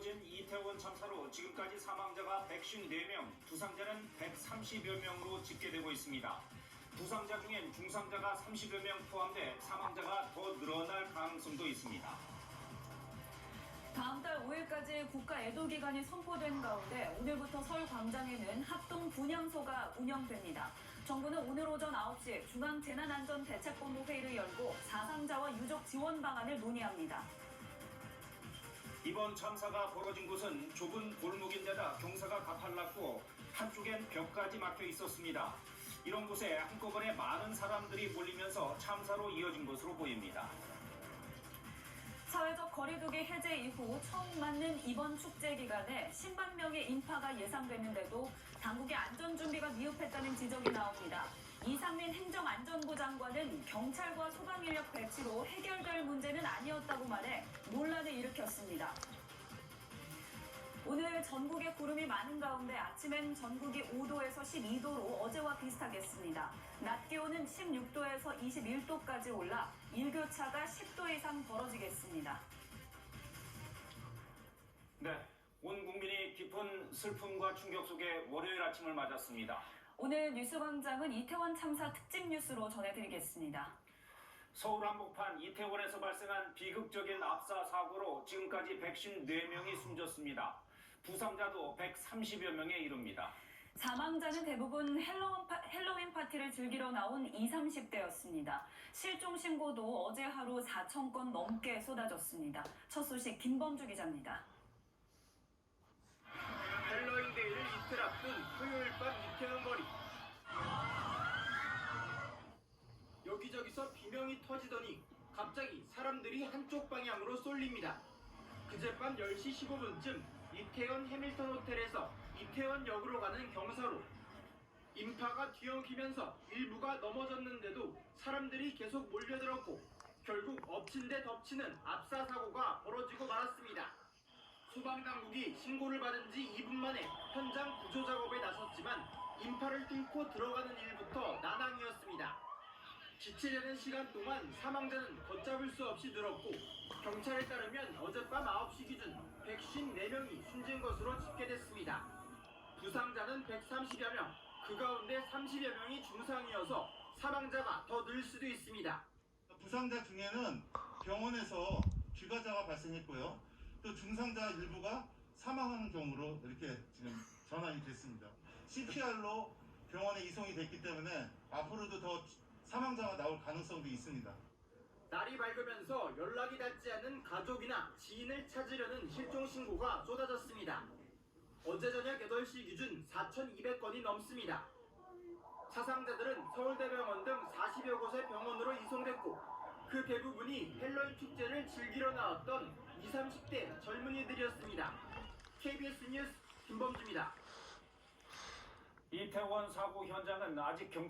벌어진 이태원 참사로 지금까지 사망자가 154명, 부상자는 130여 명으로 집계되고 있습니다. 부상자 중엔 중상자가 30여 명 포함돼 사망자가 더 늘어날 가능성도 있습니다. 다음 달 5일까지 국가 애도 기간이 선포된 가운데 오늘부터 서울 광장에는 합동 분향소가 운영됩니다. 정부는 오늘 오전 9시 중앙재난안전대책본부 회의를 열고 사상자와 유족 지원 방안을 논의합니다. 이번 참사가 벌어진 곳은 좁은 골목인데다 경사가 가팔랐고 한쪽엔 벽까지 막혀 있었습니다. 이런 곳에 한꺼번에 많은 사람들이 몰리면서 참사로 이어진 것으로 보입니다. 사회적 거리두기 해제 이후 처음 맞는 이번 축제 기간에 10만 명의 인파가 예상됐는데도 당국의 안전 준비가 미흡했다는 지적이 나옵니다. 이상민 행정안전부 장관은 경찰과 소방 인력 배치로 해결될 문제는 아니었다고 말해 논란을 일으켰습니다. 오늘 전국에 구름이 많은 가운데 아침엔 전국이 5도에서 12도로 어제와 비슷하겠습니다. 낮 기온은 16도에서 21도까지 올라 일교차가 10도 이상 벌어지겠습니다. 네, 온 국민이 깊은 슬픔과 충격 속에 월요일 아침을 맞았습니다. 오늘 뉴스광장은 이태원 참사 특집 뉴스로 전해드리겠습니다. 서울 한복판 이태원에서 발생한 비극적인 압사 사고로 지금까지 154명이 숨졌습니다. 부상자도 130여 명에 이릅니다. 사망자는 대부분 헬로윈, 파, 헬로윈 파티를 즐기러 나온 20, 30대였습니다. 실종 신고도 어제 하루 4천 건 넘게 쏟아졌습니다. 첫 소식 김범주 기자입니다. 헬로윈 데이를 이틀 앞둔 토요일 여기저기서 비명이 터지더니 갑자기 사람들이 한쪽 방향으로 쏠립니다 그젯밤 10시 15분쯤 이태원 해밀턴 호텔에서 이태원 역으로 가는 경사로 인파가 뒤엉키면서 일부가 넘어졌는데도 사람들이 계속 몰려들었고 결국 엎친 데 덮치는 압사 사고가 벌어지고 말았습니다. 소방당국이 신고를 받은 지 2분 만에 현장 구조 작업에 나섰지만 인파를 뚫고 들어가는 일부터 난항이었습니다. 지체되는 시간 동안 사망자는 걷잡을 수 없이 늘었고 경찰에 따르면 어젯밤 9시 기준 154명이 숨진 것으로 집계됐습니다. 부상자는 130여 명, 그 가운데 30여 명이 중상이어서 사망자가 더 늘 수도 있습니다. 부상자 중에는 병원에서 귀가자가 발생했고요. 또 중상자 일부가 사망하는 경우로 이렇게 지금 전환이 됐습니다. CPR로 병원에 이송이 됐기 때문에 앞으로도 더 가능성도 있습니다. 날이 밝으면서 연락이 닿지 않는 가족이나 지인을 찾으려는 실종 신고가 쏟아졌습니다. 어제 저녁 8시 기준 4,200건이 넘습니다. 사상자들은 서울대병원 등 40여 곳의 병원으로 이송됐고 그 대부분이 헬로윈 축제를 즐기러 나왔던 20, 30대 젊은이들이었습니다. KBS 뉴스 김범주입니다. 이태원 사고 현장은 아직 경찰